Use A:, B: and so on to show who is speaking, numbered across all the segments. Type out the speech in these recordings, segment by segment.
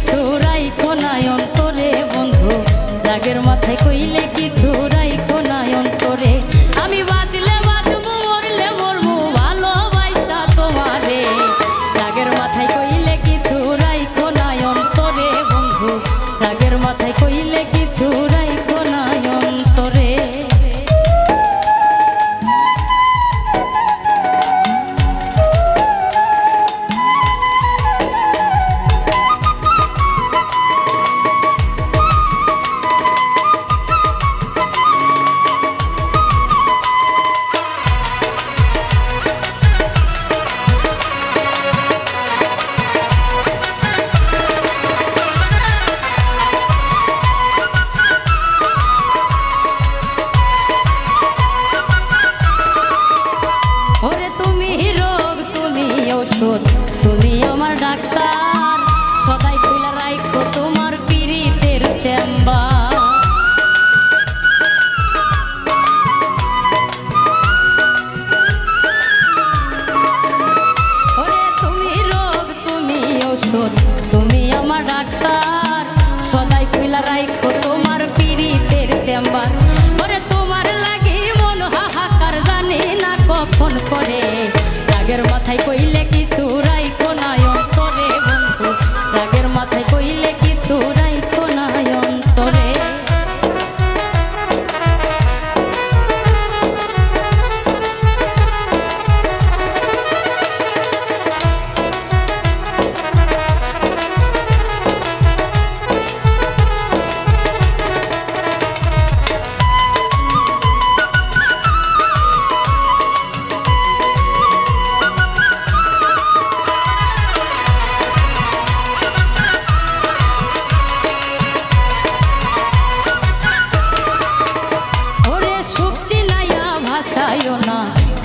A: কিছু রাই খোনায় অন্তরে বন্ধু। রাগের মাথায় কইলে কিছু তুমি আমার ডাক্তার। চেম্বার। তুমি আমার ডাক্তার। সদাই রাখো তোমার পিড়িতের চেম্বার। লাগে হাহাকার না কখন করে। কইলে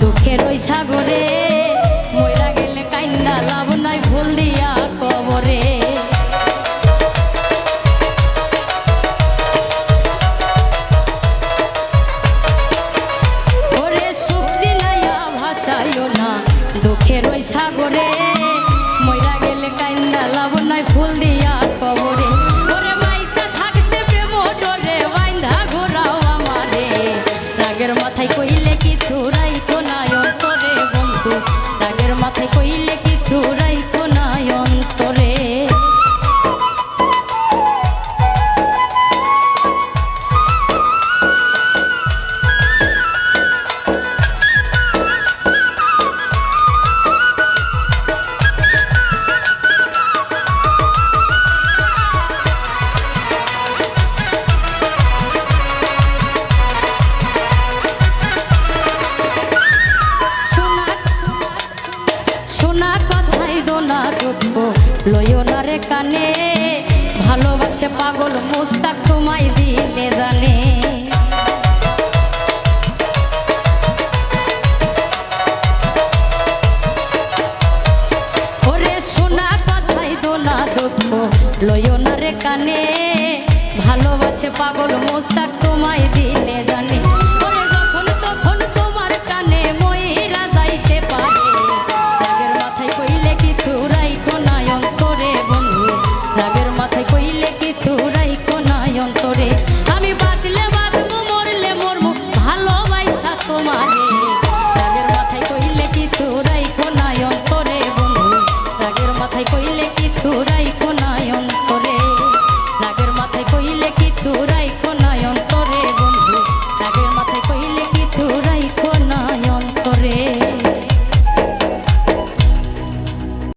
A: দুঃখের ওই সাগরে লইও কানে। ভালোবাসে পাগল মোস্তাক, তোমায় দিলে জানে। লইও না রে কানে। ভালোবাসে পাগল মোস্তাক, তোমায় দিলে